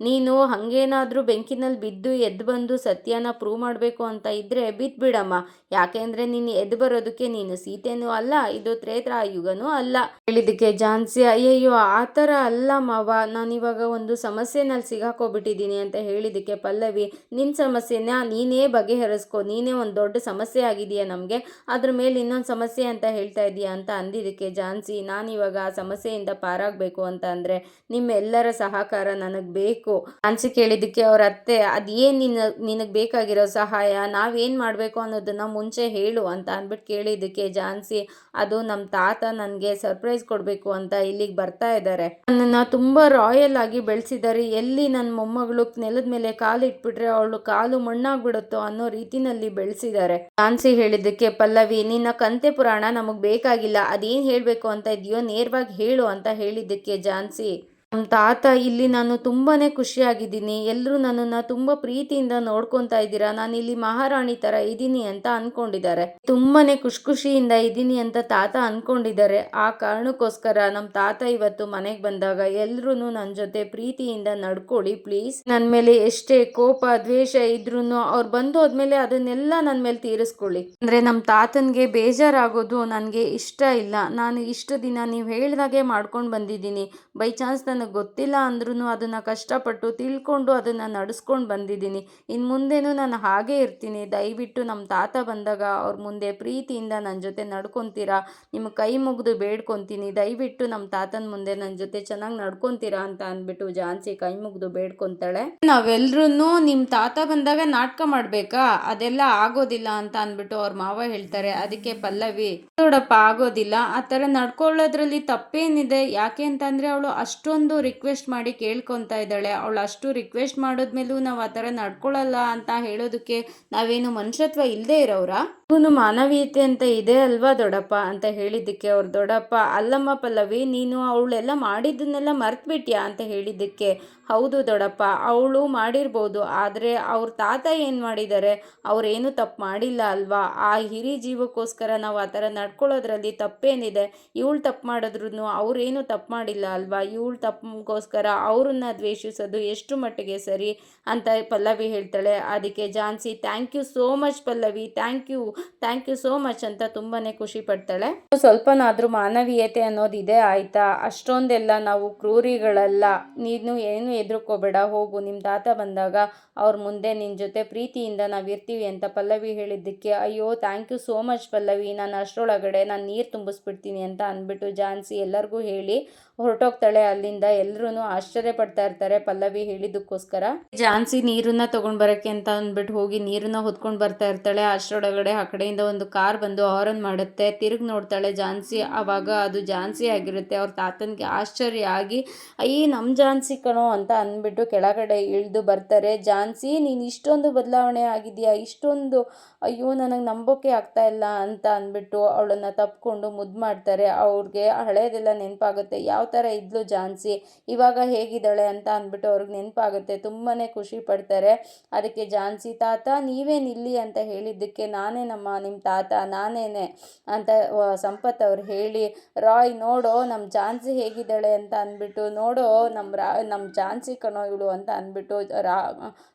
ನೀನು ಹಾಗೇನಾದರೂ ಬೆಂಕಿನಲ್ಲಿ ಬಿದ್ದು ಎದ್ದು ಬಂದು ಸತ್ಯನ ಪ್ರೂವ್ ಮಾಡಬೇಕು ಅಂತ ಇದ್ದರೆ ಬಿದ್ದುಬಿಡಮ್ಮ ಯಾಕೆಂದರೆ ನೀನು ಎದ್ದು ಬರೋದಕ್ಕೆ ನೀನು ಸೀತೆನೂ ಅಲ್ಲ, ಇದು ತ್ರೇತಾಯುಗನೂ ಅಲ್ಲ. ಹೇಳಿದಕ್ಕೆ ಜಾನ್ಸಿ ಅಯ್ಯಯ್ಯೋ, ಆ ಥರ ಅಲ್ಲ ಮಾವ. ನಾನಿವಾಗ ಒಂದು ಸಮಸ್ಯೆನಲ್ಲಿ ಸಿಗಾಕೋಬಿಟ್ಟಿದ್ದೀನಿ ಅಂತ ಹೇಳಿದಕ್ಕೆ ಪಲ್ಲವಿ ನಿನ್ನ ಸಮಸ್ಯೆನ ನೀನೇ ಬಗೆಹರಿಸ್ಕೊ. ನೀನೇ ಒಂದು ದೊಡ್ಡ ಸಮಸ್ಯೆ ಆಗಿದೆಯಾ ನಮಗೆ. ಅದ್ರ ಮೇಲೆ ಇನ್ನೊಂದು ಸಮಸ್ಯೆ ಅಂತ ಹೇಳ್ತಾ ಇದೀಯಾ ಅಂತ ಅಂದಿದ್ದಕ್ಕೆ ಜಾನ್ಸಿ ನಾನಿವಾಗ ಆ ಸಮಸ್ಯೆಯಿಂದ ಪಾರಾಗಬೇಕು ಅಂತ ಅಂದರೆ ನಿಮ್ಮೆಲ್ಲರ ಸಹಕಾರ ನನಗೆ ಬೇಕು. ಜಾನ್ಸಿ ಕೇಳಿದ್ದಕ್ಕೆ ಅವ್ರ ಅತ್ತೆ, ಅದೇನು ನಿನ್ನ, ನಿನಗೆ ಬೇಕಾಗಿರೋ ಸಹಾಯ, ನಾವೇನು ಮಾಡಬೇಕು ಅನ್ನೋದನ್ನ ಮುಂಚೆ ಹೇಳು ಅಂತ ಅಂದ್ಬಿಟ್ಟು ಕೇಳಿದ್ದಕ್ಕೆ ಜಾನ್ಸಿ ಅದು ನಮ್ಮ ತಾತ ನನಗೆ ಸರ್ಪ್ರೈಸ್ ಕೊಡಬೇಕು ಅಂತ ಇಲ್ಲಿಗೆ ಬರ್ತಾ ಇದ್ದಾರೆ ನನ್ನನ್ನು ತುಂಬ ರಾಯಲ್ ಆಗಿ ಬೆಳೆಸಿದ್ದಾರೆ ಎಲ್ಲಿ ನನ್ನ ಮೊಮ್ಮಗಳು ನೆಲದ ಮೇಲೆ ಕಾಲು ಇಟ್ಬಿಟ್ರೆ ಅವಳು ಕಾಲು ಮಣ್ಣಾಗ್ಬಿಡುತ್ತೋ ಅನ್ನೋ ರೀತಿನಲ್ಲಿ ಬೆಳೆಸಿದ್ದಾರೆ ಜಾನ್ಸಿ ಹೇಳಿದ್ದಕ್ಕೆ, ಪಲ್ಲವಿ, ನಿನ್ನ ಕಂತೆ ಪುರಾಣ ನಮಗೆ ಬೇಕಾಗಿಲ್ಲ. ಅದೇನು ಹೇಳಬೇಕು ಅಂತ ಇದೆಯೋ, ನೇರವಾಗಿ ಹೇಳು ಅಂತ ಹೇಳಿದ್ದಕ್ಕೆ ಜಾನ್ಸಿ. ನಮ್ಮ ತಾತ, ಇಲ್ಲಿ ನಾನು ತುಂಬಾ ಖುಷಿಯಾಗಿದ್ದೀನಿ. ಎಲ್ಲರೂ ನನ್ನನ್ನು ತುಂಬ ಪ್ರೀತಿಯಿಂದ ನೋಡ್ಕೊತಾ ಇದ್ದೀರಾ? ನಾನು ಇಲ್ಲಿ ಮಹಾರಾಣಿ ಥರ ಇದ್ದೀನಿ ಅಂತ ಅಂದ್ಕೊಂಡಿದ್ದಾರೆ ತುಂಬಾ ಖುಷಿ ಖುಷಿಯಿಂದ ಇದ್ದೀನಿ ಅಂತ ತಾತ ಅಂದ್ಕೊಂಡಿದ್ದಾರೆ ಆ ಕಾರಣಕ್ಕೋಸ್ಕರ ನಮ್ಮ ತಾತ ಇವತ್ತು ಮನೆಗೆ ಬಂದಾಗ ಎಲ್ಲರೂ ನನ್ನ ಜೊತೆ ಪ್ರೀತಿಯಿಂದ ನಡ್ಕೊಳ್ಳಿ ಪ್ಲೀಸ್. ನನ್ನ ಮೇಲೆ ಎಷ್ಟೇ ಕೋಪ, ದ್ವೇಷ ಇದ್ರೂ ಅವ್ರು ಬಂದು ಹೋದ್ಮೇಲೆ ಅದನ್ನೆಲ್ಲ ನನ್ನ ಮೇಲೆ ತೀರಿಸ್ಕೊಳ್ಳಿ. ಅಂದರೆ ನಮ್ಮ ತಾತನಿಗೆ ಬೇಜಾರಾಗೋದು ನನಗೆ ಇಷ್ಟ ಇಲ್ಲ. ನಾನು ಇಷ್ಟು ದಿನ ನೀವು ಹೇಳ್ದಾಗೆ ಮಾಡ್ಕೊಂಡು ಬಂದಿದ್ದೀನಿ. ಬೈ ಚಾನ್ಸ್ ನನಗೆ ಗೊತ್ತಿಲ್ಲ ಅಂದ್ರೂ ಅದನ್ನು ಕಷ್ಟಪಟ್ಟು ತಿಳ್ಕೊಂಡು ಅದನ್ನು ನಡೆಸ್ಕೊಂಡು ಬಂದಿದ್ದೀನಿ. ಇನ್ನು ಮುಂದೆನೂ ನಾನು ಹಾಗೇ ಇರ್ತೀನಿ. ದಯವಿಟ್ಟು ನಮ್ಮ ತಾತ ಬಂದಾಗ ಅವ್ರ ಮುಂದೆ ಪ್ರೀತಿಯಿಂದ ನನ್ನ ಜೊತೆ ನಡ್ಕೊತೀರಾ? ನಿಮ್ಮ ಕೈ ಮುಗಿದು ಬೇಡ್ಕೊತೀನಿ. ದಯವಿಟ್ಟು ನಮ್ಮ ತಾತನ ಮುಂದೆ ನನ್ನ ಜೊತೆ ಚೆನ್ನಾಗಿ ನಡ್ಕೊತೀರಾ ಅಂತ ಅಂದ್ಬಿಟ್ಟು ಜಾನ್ಸಿ ಕೈ ಮುಗಿದು ಬೇಡ್ಕೊತಾಳೆ. ನಾವೆಲ್ಲರೂ ನಿಮ್ಮ ತಾತ ಬಂದಾಗ ನಾಟಕ ಮಾಡಬೇಕಾ? ಅದೆಲ್ಲ ಆಗೋದಿಲ್ಲ ಅಂತ ಅಂದ್ಬಿಟ್ಟು ಅವ್ರ ಮಾವ ಹೇಳ್ತಾರೆ. ಅದಕ್ಕೆ ಪಲ್ಲವಿ, ನೋಡಪ್ಪ, ಆಗೋದಿಲ್ಲ. ಆ ಥರ ನಡ್ಕೊಳ್ಳೋದ್ರಲ್ಲಿ ತಪ್ಪೇನಿದೆ? ಯಾಕೆ ಅಂತಂದರೆ ಅವಳು ಅಷ್ಟೊಂದು ರಿಕ್ವೆಸ್ಟ್ ಮಾಡಿ ಕೇಳ್ಕೊತಾ ಇದ್ದಾಳೆ. ಅವಳು ಅಷ್ಟು ರಿಕ್ವೆಸ್ಟ್ ಮಾಡಿದ್ಮೇಲೂ ನಾವು ಆ ಥರ ನಡ್ಕೊಳ್ಳಲ್ಲ ಅಂತ ಹೇಳೋದಕ್ಕೆ ನಾವೇನು ಮನುಷ್ಯತ್ವ ಇಲ್ಲದೆ ಇರೋರಾ ಇವನು ಮಾನವೀಯತೆ ಅಂತ ಇದೆ ಅಲ್ವಾ ದೊಡ್ಡಪ್ಪ ಅಂತ ಹೇಳಿದ್ದಕ್ಕೆ ಅವ್ರ, ದೊಡ್ಡಪ್ಪ, ಅಲ್ಲಮ್ಮ ಪಲ್ಲವಿ, ನೀನು ಅವಳೆಲ್ಲ ಮಾಡಿದ್ದನ್ನೆಲ್ಲ ಮರ್ತ್ಬಿಟ್ಯಾ? ಅಂತ ಹೇಳಿದ್ದಕ್ಕೆ, ಹೌದು ದೊಡ್ಡಪ್ಪ, ಅವಳು ಮಾಡಿರ್ಬೋದು, ಆದರೆ ಅವ್ರ ತಾತ ಏನು ಮಾಡಿದ್ದಾರೆ ಅವರೇನು ತಪ್ಪು ಮಾಡಿಲ್ಲ ಅಲ್ವಾ? ಆ ಹಿರಿ ಜೀವಕ್ಕೋಸ್ಕರ ನಾವು ಆ ಥರ ನಡ್ಕೊಳ್ಳೋದ್ರಲ್ಲಿ ತಪ್ಪೇನಿದೆ? ಇವಳು ತಪ್ಪು ಮಾಡಿದ್ರು ಅವರೇನು ತಪ್ಪು ಮಾಡಿಲ್ಲ ಅಲ್ವಾ? ಇವಳು ತಪ್ಪಿಗೋಸ್ಕರ ಅವ್ರನ್ನ ದ್ವೇಷಿಸೋದು ಎಷ್ಟು ಮಟ್ಟಿಗೆ ಸರಿ? ಅಂತ ಪಲ್ಲವಿ ಹೇಳ್ತಾಳೆ. ಅದಕ್ಕೆ Jhansi, thank you so much Pallavi, thank you. Thank you so much ಅಂತ ತುಂಬಾ ಖುಷಿ ಪಡ್ತಾಳೆ. ಸ್ವಲ್ಪನಾದರೂ ಮಾನವೀಯತೆ ಅನ್ನೋದು ಅನ್ನೋದಿದೆ ಆಯಿತಾ? ಅಷ್ಟೊಂದೆಲ್ಲ ನಾವು ಕ್ರೂರಿಗಳಲ್ಲ. ನೀನು ಏನು ಎದುರುಕೋಬೇಡ, ಹೋಗು. ನಿಮ್ಮ ತಾತ ಬಂದಾಗ ಅವ್ರ ಮುಂದೆ ನಿನ್ನ ಜೊತೆ ಪ್ರೀತಿಯಿಂದ ನಾವು ಇರ್ತೀವಿ ಅಂತ ಪಲ್ಲವಿ ಹೇಳಿದ್ದಕ್ಕೆ, ಅಯ್ಯೋ, thank you so much Pallavi. ನಾನು ಅಷ್ಟರೊಳಗಡೆ ನಾನು ನೀರು ತುಂಬಿಸ್ಬಿಡ್ತೀನಿ ಅಂತ ಅಂದ್ಬಿಟ್ಟು ಜಾನ್ಸಿ ಎಲ್ಲರಿಗೂ ಹೇಳಿ ಹೊರಟೋಗ್ತಾಳೆ ಅಲ್ಲಿಂದ. ಎಲ್ಲರೂ ಆಶ್ಚರ್ಯ ಪಡ್ತಾ ಇರ್ತಾರೆ ಪಲ್ಲವಿ ಹೇಳಿದ್ದಕ್ಕೋಸ್ಕರ. ಜಾನ್ಸಿ ನೀರನ್ನ ತಗೊಂಡ್ ಬರಕ್ಕೆ ಅಂತ ಅಂದ್ಬಿಟ್ಟು ಹೋಗಿ ನೀರನ್ನ ಹೊತ್ಕೊಂಡು ಬರ್ತಾ ಇರ್ತಾಳೆ. ಅಷ್ಟರೊಳಗಡೆ ಆ ಕಡೆಯಿಂದ ಒಂದು ಕಾರ್ ಬಂದು ಹಾರನ್ ಮಾಡುತ್ತೆ. ತಿರುಗಿ ನೋಡ್ತಾಳೆ ಜಾನ್ಸಿ. ಆವಾಗ ಅದು ಜಾನ್ಸಿ ಆಗಿರುತ್ತೆ. ಅವ್ರ ತಾತನಿಗೆ ಆಶ್ಚರ್ಯ ಆಗಿ, ಅಯ್ಯ ನಮ್ಮ ಜಾನ್ಸಿ ಕಣೋ ಅಂತ ಅಂದ್ಬಿಟ್ಟು ಕೆಳಗಡೆ ಇಳಿದು ಬರ್ತಾರೆ. ಜಾನ್ಸಿ, ನೀನು ಇಷ್ಟೊಂದು ಬದಲಾವಣೆ ಆಗಿದೆಯಾ ಇಷ್ಟೊಂದು, ಅಯ್ಯೋ, ನನಗೆ ನಂಬೋಕೆ ಆಗ್ತಾ ಇಲ್ಲ ಅಂತ ಅಂದ್ಬಿಟ್ಟು ಅವಳನ್ನ ತಪ್ಪಿಕೊಂಡು ಮುದ್ದು ಮಾಡ್ತಾರೆ ಅವ್ರಿಗೆ ಹಳೇದೆಲ್ಲ ನೆನಪಾಗುತ್ತೆ. ಯಾವ ಥರ ಇದ್ಲು ಜಾನ್ಸಿ? ಇವಾಗ ಹೇಗಿದ್ದಾಳೆ ಅಂತ ಅಂದ್ಬಿಟ್ಟು ಅವ್ರಿಗೆ ನೆನಪಾಗುತ್ತೆ. ತುಂಬಾ ಖುಷಿ ಪಡ್ತಾರೆ. ಅದಕ್ಕೆ ಜಾನ್ಸಿ, ತಾತ ನೀವೇ ಇಲ್ಲಿ ಅಂತ ಹೇಳಿದ್ದಕ್ಕೆ ನಾನೇ ನಮ್ಮ ನಿಮ್ಮ ತಾತ, ನಾನೇನೆ ಅಂತ ಸಂಪತ್ ಅವ್ರು ಹೇಳಿ, ರಾಯ್, ನೋಡೋ ನಮ್ಮ ಜಾನ್ಸಿ ಹೇಗಿದ್ದಾಳೆ ಅಂತ ಅಂದ್ಬಿಟ್ಟು, ನೋಡೋ ನಮ್ಮ ರಾ ನಮ್ಮ ಜಾನ್ಸಿ ಕಣೋ ಇಳು ಅಂತ ಅಂದ್ಬಿಟ್ಟು, ರಾ,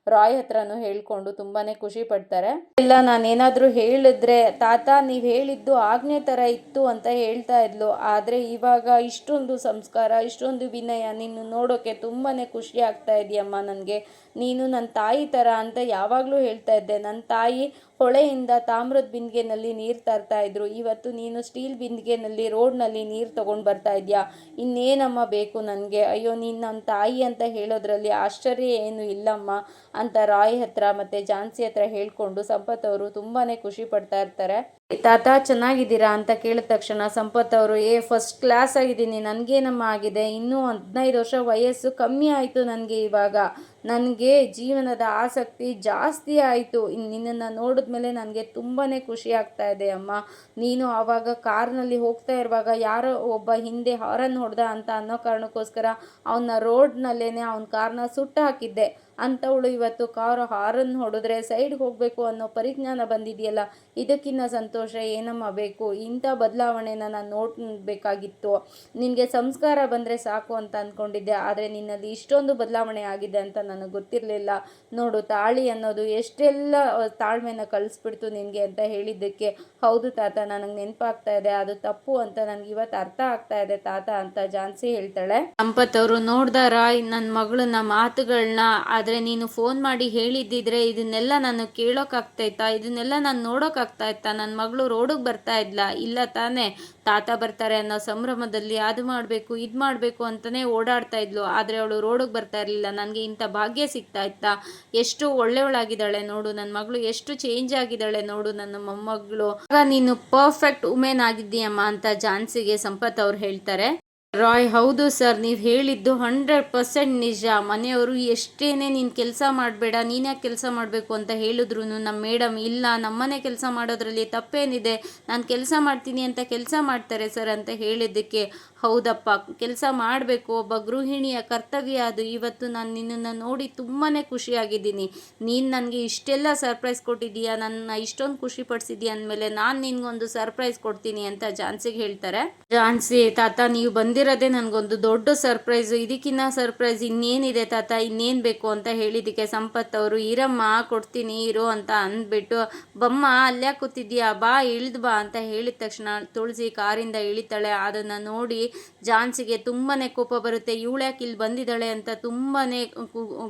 ರಾಯ್ ಹತ್ರನೂ ಹೇಳ್ಕೊಂಡು ತುಂಬಾ ಖುಷಿ ಪಡ್ತಾರೆ. ಇಲ್ಲ ನಾನೇನಾದರೂ ಹೇಳಿದ್ರೆ, ತಾತ, ನೀವು ಹೇಳಿದ್ದು ಆಗ್ನೇ ಥರ ಇತ್ತು ಅಂತ ಹೇಳ್ತಾ ಇದ್ಲು. ಆದರೆ ಇವಾಗ ಇಷ್ಟೊಂದು ಸಂಸ್ಕಾರ ಇಷ್ಟೊಂದು ವಿನಯ ನೀನು ನೋಡೋಕ್ಕೆ ತುಂಬಾ ಖುಷಿ ಆಗ್ತಾ ಇದೆಯಮ್ಮ ನನಗೆ. ನೀನು ನನ್ನ ತಾಯಿ ಥರ ಅಂತ ಯಾವಾಗಲೂ ಹೇಳ್ತಾ ಇದ್ದೆ. ನನ್ನ ತಾಯಿ ಹೊಳೆಯಿಂದ ತಾಮ್ರದ ಬಿಂದಿಗೆನಲ್ಲಿ ನೀರು ತರ್ತಾ ಇದ್ರು. ಇವತ್ತು ನೀನು ಸ್ಟೀಲ್ ಬಿಂದಿಗೆನಲ್ಲಿ ರೋಡ್ನಲ್ಲಿ ನೀರು ತೊಗೊಂಡು ಬರ್ತಾ ಇದೆಯಾ? ಇನ್ನೇನಮ್ಮ ಬೇಕು ನನಗೆ? ಅಯ್ಯೋ, ನೀನು ನನ್ನ ತಾಯಿ ಅಂತ ಹೇಳೋದ್ರಲ್ಲಿ ಆಶ್ಚರ್ಯ ಏನು ಇಲ್ಲಮ್ಮ ಅಂತ ರಾಯ್ ಹತ್ರ ಮತ್ತು ಜಾನ್ಸಿ ಹತ್ರ ಹೇಳ್ಕೊಂಡು ಸಂಪತ್ ಅವರು ತುಂಬಾ ಖುಷಿ ಪಡ್ತಾ ಇರ್ತಾರೆ. ತಾತ, ಚೆನ್ನಾಗಿದ್ದೀರಾ ಅಂತ ಕೇಳಿದ ತಕ್ಷಣ ಸಂಪತ್ ಅವರು, ಏ ಫಸ್ಟ್ ಕ್ಲಾಸ್ ಆಗಿದ್ದೀನಿ, ನನಗೇನಮ್ಮ ಆಗಿದೆ? ಇನ್ನೂ ಹದಿನೈದು ವರ್ಷ ವಯಸ್ಸು ಕಮ್ಮಿ ಆಯಿತು ನನಗೆ ಇವಾಗ. ನನಗೆ ಜೀವನದ ಆಸಕ್ತಿ ಜಾಸ್ತಿ ಆಯಿತು. ನಿನ್ನನ್ನು ನೋಡಿದ್ಮೇಲೆ ನನಗೆ ತುಂಬಾ ಖುಷಿ ಆಗ್ತಾ ಇದೆ ಅಮ್ಮ. ನೀನು ಆವಾಗ ಕಾರ್ನಲ್ಲಿ ಹೋಗ್ತಾ ಇರುವಾಗ ಯಾರೋ ಒಬ್ಬ ಹಿಂದೆ ಹಾರನ್ ಹೊಡೆದ ಅಂತ ಅನ್ನೋ ಕಾರಣಕ್ಕೋಸ್ಕರ ಅವನ ರೋಡ್ನಲ್ಲೇ ಅವನ ಕಾರ್ನ ಸುಟ್ಟು ಹಾಕಿದ್ದೆ. ಅಂಥವಳು ಇವತ್ತು ಕಾರು ಹಾರನ್ನು ಹೊಡೆದ್ರೆ ಸೈಡ್ಗೆ ಹೋಗಬೇಕು ಅನ್ನೋ ಪರಿಜ್ಞಾನ ಬಂದಿದೆಯಲ್ಲ, ಇದಕ್ಕಿನ್ನ ಸಂತೋಷ ಏನಮ್ಮ ಬೇಕು? ಇಂಥ ಬದಲಾವಣೆನ ನಾನು ನೋಡಬೇಕಾಗಿತ್ತು. ನಿನಗೆ ಸಂಸ್ಕಾರ ಬಂದರೆ ಸಾಕು ಅಂತ ಅಂದ್ಕೊಂಡಿದ್ದೆ ಆದರೆ ನಿನ್ನಲ್ಲಿ ಇಷ್ಟೊಂದು ಬದಲಾವಣೆ ಆಗಿದೆ ಅಂತ ನನಗೆ ಗೊತ್ತಿರಲಿಲ್ಲ. ನೋಡು, ತಾಳಿ ಅನ್ನೋದು ಎಷ್ಟೆಲ್ಲ ತಾಳ್ಮೆನ ಕಳಿಸ್ಬಿಡ್ತು ನಿನಗೆ ಅಂತ ಹೇಳಿದ್ದಕ್ಕೆ. ಹೌದು ತಾತ, ನನಗೆ ನೆನಪಾಗ್ತಾ ಇದೆ, ಅದು ತಪ್ಪು ಅಂತ ನನಗೆ ಇವತ್ತು ಅರ್ಥ ಆಗ್ತಾ ಇದೆ ತಾತ ಅಂತ ಜಾನ್ಸಿ ಹೇಳ್ತಾಳೆ. ಸಂಪತ್ ಅವರು ನೋಡ್ದಾರ? ನನ್ನ ಮಗಳನ್ನ ಮಾತುಗಳನ್ನ ಆದರೆ ನೀನು ಫೋನ್ ಮಾಡಿ ಹೇಳಿದ್ದಿದ್ರೆ ಇದನ್ನೆಲ್ಲ ನಾನು ಕೇಳೋಕ್ಕಾಗ್ತೈತಾ ಇದನ್ನೆಲ್ಲ ನಾನು ನೋಡೋಕ್ಕಾಗ್ತಾ ಇತ್ತಾ? ನನ್ನ ಮಗಳು ರೋಡಿಗೆ ಬರ್ತಾ ಇದ್ಲ? ಇಲ್ಲ ತಾನೇ. ತಾತ ಬರ್ತಾರೆ ಅನ್ನೋ ಸಂಭ್ರಮದಲ್ಲಿ ಅದು ಮಾಡಬೇಕು, ಇದು ಮಾಡಬೇಕು ಅಂತಲೇ ಓಡಾಡ್ತಾ ಇದ್ಲು. ಆದರೆ ಅವಳು ರೋಡಿಗೆ ಬರ್ತಾ ಇರಲಿಲ್ಲ. ನನಗೆ ಇಂಥ ಭಾಗ್ಯ ಸಿಗ್ತಾ ಇತ್ತಾ? ಎಷ್ಟು ಒಳ್ಳೆಯವಳಾಗಿದ್ದಾಳೆ ನೋಡು. ನನ್ನ ಮಗಳು ಎಷ್ಟು ಚೇಂಜ್ ಆಗಿದ್ದಾಳೆ ನೋಡು ನನ್ನ ಮೊಮ್ಮಗಳು. ಆಗ ನೀನು ಪರ್ಫೆಕ್ಟ್ ವುಮೆನ್ ಆಗಿದ್ದೀಯಮ್ಮ ಅಂತ ಜಾನ್ಸಿಗೆ ಸಂಪತ್ ಅವ್ರು ಹೇಳ್ತಾರೆ. ರಾಯ್, ಹೌದು ಸರ್, ನೀವು ಹೇಳಿದ್ದು ಹಂಡ್ರೆಡ್ ಪರ್ಸೆಂಟ್ ನಿಜ. ಮನೆಯವರು ಎಷ್ಟೇನೆ ನೀನು ಕೆಲಸ ಮಾಡಬೇಡ ನೀನ್ಯಾಕೆ ಕೆಲಸ ಮಾಡಬೇಕು ಅಂತ ಹೇಳಿದ್ರು ನಮ್ಮ ಮೇಡಮ್, ಇಲ್ಲ ನಮ್ಮನೆ ಕೆಲಸ ಮಾಡೋದ್ರಲ್ಲಿ ತಪ್ಪೇನಿದೆ. ನಾನು ಕೆಲಸ ಮಾಡ್ತೀನಿ ಅಂತ ಕೆಲಸ ಮಾಡ್ತಾರೆ ಸರ್ ಅಂತ ಹೇಳಿದ್ದಕ್ಕೆ ಹೌದಪ್ಪ, ಕೆಲಸ ಮಾಡಬೇಕು. ಒಬ್ಬ ಗೃಹಿಣಿಯ ಕರ್ತವ್ಯ ಅದು. ಇವತ್ತು ನಾನು ನಿನ್ನನ್ನು ನೋಡಿ ತುಂಬಾ ಖುಷಿಯಾಗಿದ್ದೀನಿ. ನೀನು ನನಗೆ ಇಷ್ಟೆಲ್ಲ ಸರ್ಪ್ರೈಸ್ ಕೊಟ್ಟಿದ್ದೀಯಾ? ನನ್ನ ಇಷ್ಟೊಂದು ಖುಷಿ ಅಂದಮೇಲೆ ನಾನು ನಿನಗೊಂದು ಸರ್ಪ್ರೈಸ್ ಕೊಡ್ತೀನಿ ಅಂತ ಜಾನ್ಸಿಗೆ ಹೇಳ್ತಾರೆ. ಜಾನ್ಸಿ, ತಾತ, ನೀವು ಬಂದಿರೋದೇ ನನಗೊಂದು ದೊಡ್ಡ ಸರ್ಪ್ರೈಸು. ಇದಕ್ಕಿನ್ನ ಸರ್ಪ್ರೈಸ್ ಇನ್ನೇನಿದೆ ತಾತ? ಇನ್ನೇನು ಬೇಕು ಅಂತ ಹೇಳಿದ್ದಕ್ಕೆ ಸಂಪತ್ ಅವರು, ಇರಮ್ಮ, ಕೊಡ್ತೀನಿ, ಇರೋ ಅಂತ ಅಂದ್ಬಿಟ್ಟು, ಬಮ್ಮ ಅಲ್ಲೇ ಕೂತಿದ್ಯಾ ಬಾ, ಇಳ್ದು ಬಾ ಅಂತ ಹೇಳಿದ ತಕ್ಷಣ ತುಳಸಿ ಕಾರಿಂದ ಇಳಿತಾಳೆ. ಅದನ್ನು ನೋಡಿ ಜಾನ್ಸಿಗೆ ತುಂಬಾ ಕೋಪ ಬರುತ್ತೆ. ಇವಳ್ಯಾಕೆ ಇಲ್ಲಿ ಬಂದಿದ್ದಾಳೆ ಅಂತ ತುಂಬಾ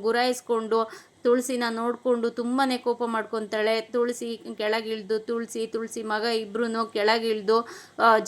ಗುರಾಯಿಸ್ಕೊಂಡು, ತುಳಸಿನ ನೋಡಿಕೊಂಡು ತುಂಬಾ ಕೋಪ ಮಾಡ್ಕೊತಾಳೆ. ತುಳಸಿ ಕೆಳಗಿಳಿದು, ತುಳಸಿ ತುಳಸಿ ಮಗ ಇಬ್ರು ಕೆಳಗಿಳಿದು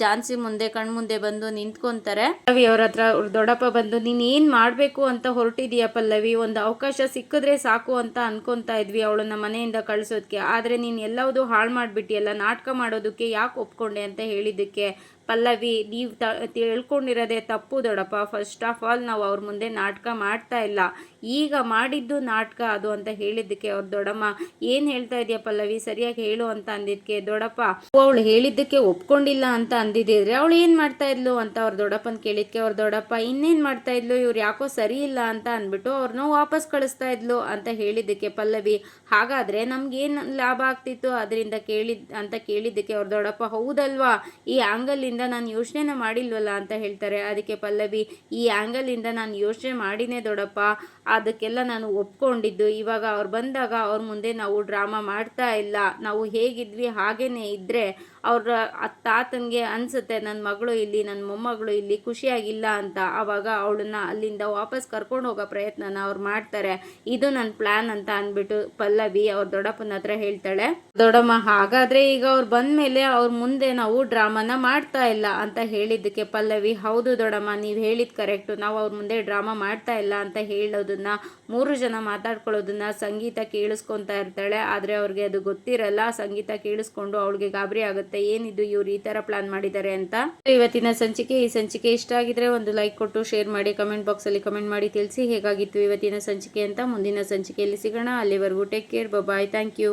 ಜಾನ್ಸಿ ಮುಂದೆ, ಕಣ್ಮುಂದೆ ಬಂದು ನಿಂತ್ಕೊಂತಾರೆ. ರವಿ ಅವ್ರ ಹತ್ರ ದೊಡ್ಡಪ್ಪ ಬಂದು, ನೀನು ಏನು ಮಾಡಬೇಕು ಅಂತ ಹೊರಟಿದೀಯ ಪಲ್ಲವಿ? ಒಂದು ಅವಕಾಶ ಸಿಕ್ಕಿದ್ರೆ ಸಾಕು ಅಂತ ಅನ್ಕೊತಾ ಇದ್ವಿ ಅವಳನ್ನ ಮನೆಯಿಂದ ಕಳಿಸೋದಕ್ಕೆ ಆದರೆ ನೀನು ಎಲ್ಲವುದು ಹಾಳು ಮಾಡಿಬಿಟ್ಟಿಯಲ್ಲ ನಾಟಕ ಮಾಡೋದಕ್ಕೆ ಯಾಕೆ ಒಪ್ಕೊಂಡೆ? ಅಂತ ಹೇಳಿದ್ದಕ್ಕೆ ಪಲ್ಲವಿ, ನೀವು ತ, ತಿಳ್ಕೊಂಡಿರೋದೇ ತಪ್ಪು ದೊಡ್ಡಪ್ಪ ಫಸ್ಟ್ ಆಫ್ ಆಲ್ ನಾವು ಅವ್ರ ಮುಂದೆ ನಾಟಕ ಮಾಡ್ತಾ ಇಲ್ಲ. ಈಗ ಮಾಡಿದ್ದು ನಾಟಕ ಅದು ಅಂತ ಹೇಳಿದ್ದಕ್ಕೆ ಅವ್ರ ದೊಡ್ಡಮ್ಮ, ಏನು ಹೇಳ್ತಾ ಇದೆಯಾ ಪಲ್ಲವಿ? ಸರಿಯಾಗಿ ಹೇಳು ಅಂತ ಅಂದಿದ್ದಕ್ಕೆ ದೊಡ್ಡಪ್ಪ. ಅವಳು ಹೇಳಿದ್ದಕ್ಕೆ ಒಪ್ಕೊಂಡಿಲ್ಲ ಅಂತ ಅಂದಿದ್ದಿದ್ರೆ ಅವಳು ಏನು ಮಾಡ್ತಾ ಇದ್ಲು? ಅಂತ ಅವ್ರ ದೊಡ್ಡಪ್ಪನ ಕೇಳಿದ್ಕೆ ಅವ್ರ ದೊಡ್ಡಪ್ಪ, ಇನ್ನೇನು ಮಾಡ್ತಾ ಇದ್ಲು? ಇವ್ರು ಯಾಕೋ ಸರಿ ಇಲ್ಲ ಅಂತ ಅಂದ್ಬಿಟ್ಟು ಅವ್ರನ್ನ ವಾಪಸ್ ಕಳಿಸ್ತಾ ಇದ್ಲು ಅಂತ ಹೇಳಿದ್ದಕ್ಕೆ ಪಲ್ಲವಿ. ಹಾಗಾದರೆ ನಮ್ಗೇನು ಲಾಭ ಆಗ್ತಿತ್ತು ಅದರಿಂದ ಕೇಳಿದ್ ಅಂತ ಕೇಳಿದ್ದಕ್ಕೆ ಅವ್ರ ದೊಡ್ಡಪ್ಪ, ಹೌದಲ್ವಾ? ಈ ಆ್ಯಂಗಲಿಂದ ನಾನು ಯೋಚನೆ ಮಾಡಿಲ್ವಲ್ಲ? ಅಂತ ಹೇಳ್ತಾರೆ. ಅದಕ್ಕೆ ಪಲ್ಲವಿ, ಈ ಆ್ಯಂಗಲಿಂದ ನಾನು ಯೋಚನೆ ಮಾಡಿನೇ ದೊಡ್ಡಪ್ಪ. ಅದಕ್ಕೆಲ್ಲ ನಾನು ಒಪ್ಕೊಂಡಿದ್ದು. ಇವಾಗ ಅವ್ರು ಬಂದಾಗ ಅವ್ರ ಮುಂದೆ ನಾವು ಡ್ರಾಮಾ ಮಾಡ್ತಾ ಇಲ್ಲ. ನಾವು ಹೇಗಿದ್ವಿ ಹಾಗೇ ಇದ್ದರೆ ಅವ್ರ ತಾತನಿಗೆ ಅನಿಸುತ್ತೆ ನನ್ನ ಮಗಳು ಇಲ್ಲಿ ನನ್ನ ಮೊಮ್ಮಗಳು ಇಲ್ಲಿ ಖುಷಿಯಾಗಿಲ್ಲ ಅಂತ. ಆವಾಗ ಅವಳನ್ನ ಅಲ್ಲಿಂದ ವಾಪಸ್ ಕರ್ಕೊಂಡು ಹೋಗೋ ಪ್ರಯತ್ನನ ಅವ್ರು ಮಾಡ್ತಾರೆ. ಇದು ನನ್ನ ಪ್ಲ್ಯಾನ್ ಅಂತ ಅಂದ್ಬಿಟ್ಟು ಪಲ್ಲವಿ ಅವ್ರ ದೊಡ್ಡಪ್ಪನ ಹತ್ರ ಹೇಳ್ತಾಳೆ. ದೊಡ್ಡಮ್ಮ, ಹಾಗಾದರೆ ಈಗ ಅವ್ರು ಬಂದ ಮೇಲೆ ಅವ್ರ ಮುಂದೆ ನಾವು ಡ್ರಾಮಾನ ಮಾಡ್ತಾ ಇಲ್ಲ ಅಂತ ಹೇಳಿದ್ದಕ್ಕೆ ಪಲ್ಲವಿ, ಹೌದು ದೊಡ್ಡಮ್ಮ, ನೀವು ಹೇಳಿದ ಕರೆಕ್ಟು. ನಾವು ಅವ್ರ ಮುಂದೆ ಡ್ರಾಮಾ ಮಾಡ್ತಾ ಇಲ್ಲ ಅಂತ ಹೇಳೋದನ್ನ, ಮೂರು ಜನ ಮಾತಾಡ್ಕೊಳ್ಳೋದನ್ನ ಸಂಗೀತ ಕೇಳಿಸ್ಕೊತಾ ಇರ್ತಾಳೆ. ಆದರೆ ಅವ್ರಿಗೆ ಅದು ಗೊತ್ತಿರಲ್ಲ. ಸಂಗೀತ ಕೇಳಿಸ್ಕೊಂಡು ಅವಳಿಗೆ ಗಾಬರಿ ಆಗುತ್ತೆ ಏನಿದು, ಇವ್ರು ಈ ತರ ಪ್ಲಾನ್ ಮಾಡಿದ್ದಾರೆ ಅಂತ. ಇವತ್ತಿನ ಸಂಚಿಕೆ, ಈ ಸಂಚಿಕೆ ಇಷ್ಟ ಆಗಿದ್ರೆ ಒಂದು ಲೈಕ್ ಕೊಟ್ಟು ಶೇರ್ ಮಾಡಿ ಕಮೆಂಟ್ ಬಾಕ್ಸಲ್ಲಿ ಕಮೆಂಟ್ ಮಾಡಿ ತಿಳಿಸಿ ಹೇಗಾಗಿತ್ತು ಇವತ್ತಿನ ಸಂಚಿಕೆ ಅಂತ ಮುಂದಿನ ಸಂಚಿಕೆಯಲ್ಲಿ ಸಿಗೋಣ. ಅಲ್ಲಿವರೆಗೂ take care bye thank you